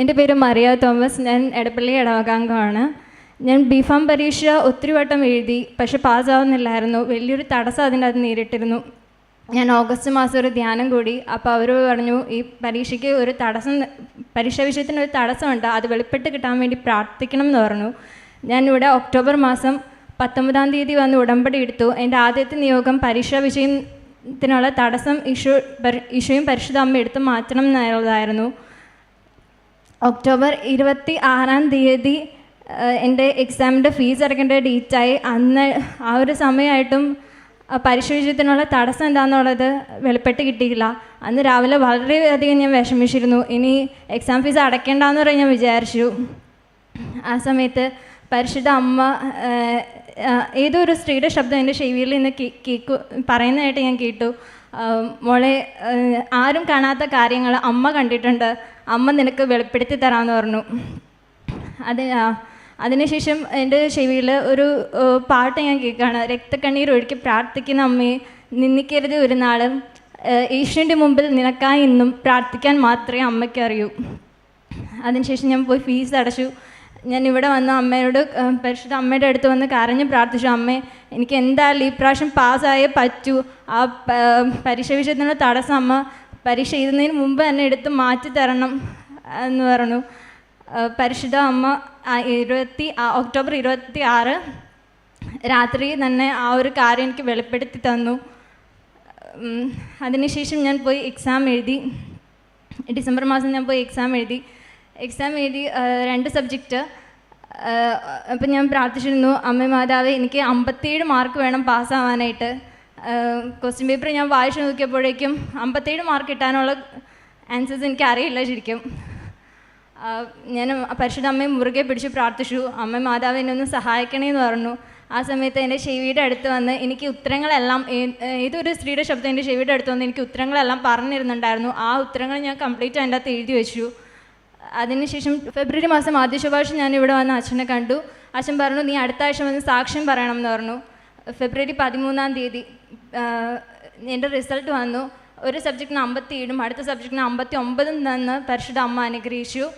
എന്റെ പേര് മറിയ തോമസ്. ഞാൻ എടപ്പള്ളി ഇടവകാംഗമാണ് ഞാൻ ബിഫാം പരീക്ഷ ഒത്തിരി വട്ടം എഴുതി പക്ഷെ പാസ്സാവുന്നില്ലായിരുന്നു. വലിയൊരു തടസ്സം അതിന്റെ അത് നേരിട്ടിരുന്നു. ഞാൻ ഓഗസ്റ്റ് മാസം ഒരു ധ്യാനം കൂടി അപ്പോൾ അവർ പറഞ്ഞു ഈ പരീക്ഷയ്ക്ക് ഒരു തടസ്സം പരീക്ഷാ വിഷയത്തിന് ഒരു തടസ്സമുണ്ട്. അത് വെളിപ്പെട്ട് കിട്ടാൻ വേണ്ടി പ്രാർത്ഥിക്കണം എന്ന് പറഞ്ഞു. ഞാൻ ഇവിടെ ഒക്ടോബർ മാസം പത്തൊമ്പതാം തീയതി വന്ന് ഉടമ്പടി എടുത്തു. എന്റെ ആദ്യത്തെ നിയോഗം പരീക്ഷാ വിഷയത്തിനുള്ള തടസ്സം ഇഷ്യൂ ഇഷ്യയും പരിശുദ്ധ അമ്മ എടുത്ത് മാറ്റണം എന്നുള്ളതായിരുന്നു ഒക്ടോബർ ഇരുപത്തി ആറാം തീയതി എന്റെ എക്സാമിന്റെ ഫീസ് അടയ്ക്കേണ്ട ഡേറ്റായി അന്ന് ആ ഒരു സമയമായിട്ടും പരീക്ഷ വിജയത്തിനുള്ള തടസ്സം എന്താണെന്നുള്ളത് വെളിപ്പെട്ട് കിട്ടിയില്ല അന്ന് രാവിലെ വളരെയധികം ഞാൻ വിഷമിച്ചിരുന്നു. ഇനി എക്സാം ഫീസ് അടയ്ക്കേണ്ടെന്ന് പറഞ്ഞ് ഞാൻ വിചാരിച്ചു. ആ സമയത്ത് പരിശുദ്ധ അമ്മ ഏതോ ഒരു സ്ത്രീയുടെ ശബ്ദം എന്റെ ചെവിയിൽ നിന്ന് കേൾക്കു പറയുന്നതായിട്ട് ഞാൻ കേട്ടു. മോളെ ആരും കാണാത്ത കാര്യങ്ങൾ അമ്മ കണ്ടിട്ടുണ്ട്. അമ്മ നിനക്ക് വെളിപ്പെടുത്തി തരാമെന്ന് പറഞ്ഞു. അത് അതിനുശേഷം എന്റെ ചെവിയിൽ ഒരു പാട്ട് ഞാൻ കേൾക്കുകയാണ്. രക്തക്കണ്ണീർ ഒഴുക്കി പ്രാർത്ഥിക്കുന്ന അമ്മയെ നിന്ദിക്കരുത് ഒരു നാളും. ഈശ്വരന്റെ മുമ്പിൽ നിനക്കായി ഇന്നും പ്രാർത്ഥിക്കാൻ മാത്രമേ അമ്മയ്ക്ക് അറിയൂ. അതിനുശേഷം ഞാൻ പോയി ഫീസ് അടച്ചു. ഞാൻ ഇവിടെ വന്ന് അമ്മയോട് പരിശുദ്ധ അമ്മയുടെ അടുത്ത് വന്ന് കരഞ്ഞ് പ്രാർത്ഥിച്ചു അമ്മേ എനിക്ക് എന്തായാലും ഈ പ്രാവശ്യം പാസ്സായേ പറ്റൂ. ആ പരീക്ഷ വിഷയത്തിനുള്ള തടസ്സം അമ്മ പരീക്ഷ എഴുതുന്നതിന് മുമ്പ് തന്നെ എടുത്ത് മാറ്റി തരണം എന്ന് പറഞ്ഞു. പരിശുദ്ധ അമ്മ ഇരുപത്തി ഒക്ടോബർ ഇരുപത്തി ആറ് രാത്രി തന്നെ ആ ഒരു കാര്യം എനിക്ക് വെളിപ്പെടുത്തി തന്നു. അതിനുശേഷം ഞാൻ പോയി എക്സാം എഴുതി ഡിസംബർ മാസം ഞാൻ പോയി എക്സാം എഴുതി. എക്സാം എഴുതി രണ്ട് സബ്ജക്റ്റ് അപ്പം ഞാൻ പ്രാർത്ഥിച്ചിരുന്നു അമ്മ മാതാവ് എനിക്ക് അമ്പത്തേഴ് മാർക്ക് വേണം പാസ്സാവാനായിട്ട് ക്വസ്റ്റ്യൻ പേപ്പർ ഞാൻ വായിച്ചു നോക്കിയപ്പോഴേക്കും അമ്പത്തേഴ് മാർക്ക് കിട്ടാനുള്ള ആൻസേഴ്സ് എനിക്ക് അറിയില്ല ശരിക്കും. ഞാൻ പരിശുദ്ധ അമ്മയെ മുറുകെ പിടിച്ച് പ്രാർത്ഥിച്ചു അമ്മ മാതാവ് എന്നെ ഒന്ന് സഹായിക്കണേന്ന് പറഞ്ഞു. ആ സമയത്ത് എന്റെ ചെവിയുടെ അടുത്ത് വന്ന് എനിക്ക് ഉത്തരങ്ങളെല്ലാം ഏതൊരു സ്ത്രീയുടെ ശബ്ദം എന്റെ ചെവിയുടെ അടുത്ത് വന്ന് എനിക്ക് ഉത്തരങ്ങളെല്ലാം പറഞ്ഞിരുന്നുണ്ടായിരുന്നു. ആ ഉത്തരങ്ങൾ ഞാൻ കംപ്ലീറ്റ് അതിന്റെ അകത്ത് എഴുതി വെച്ചു. അതിനുശേഷം ഫെബ്രുവരി മാസം ആദ്യ ശുപാർശ ഞാൻ ഇവിടെ വന്ന് അച്ഛനെ കണ്ടു. അച്ഛൻ പറഞ്ഞു നീ അടുത്ത ആഴ്ച വന്ന് സാക്ഷ്യം പറയണം എന്ന് പറഞ്ഞു. ഫെബ്രുവരി പതിമൂന്നാം തീയതി എന്റെ റിസൾട്ട് വന്നു. ഒരു സബ്ജക്റ്റിന് അമ്പത്തി ഏഴും അടുത്ത സബ്ജക്റ്റിന് അമ്പത്തി ഒമ്പതും തന്ന് പരിശുദ്ധ അമ്മ അനുഗ്രഹിച്ചു.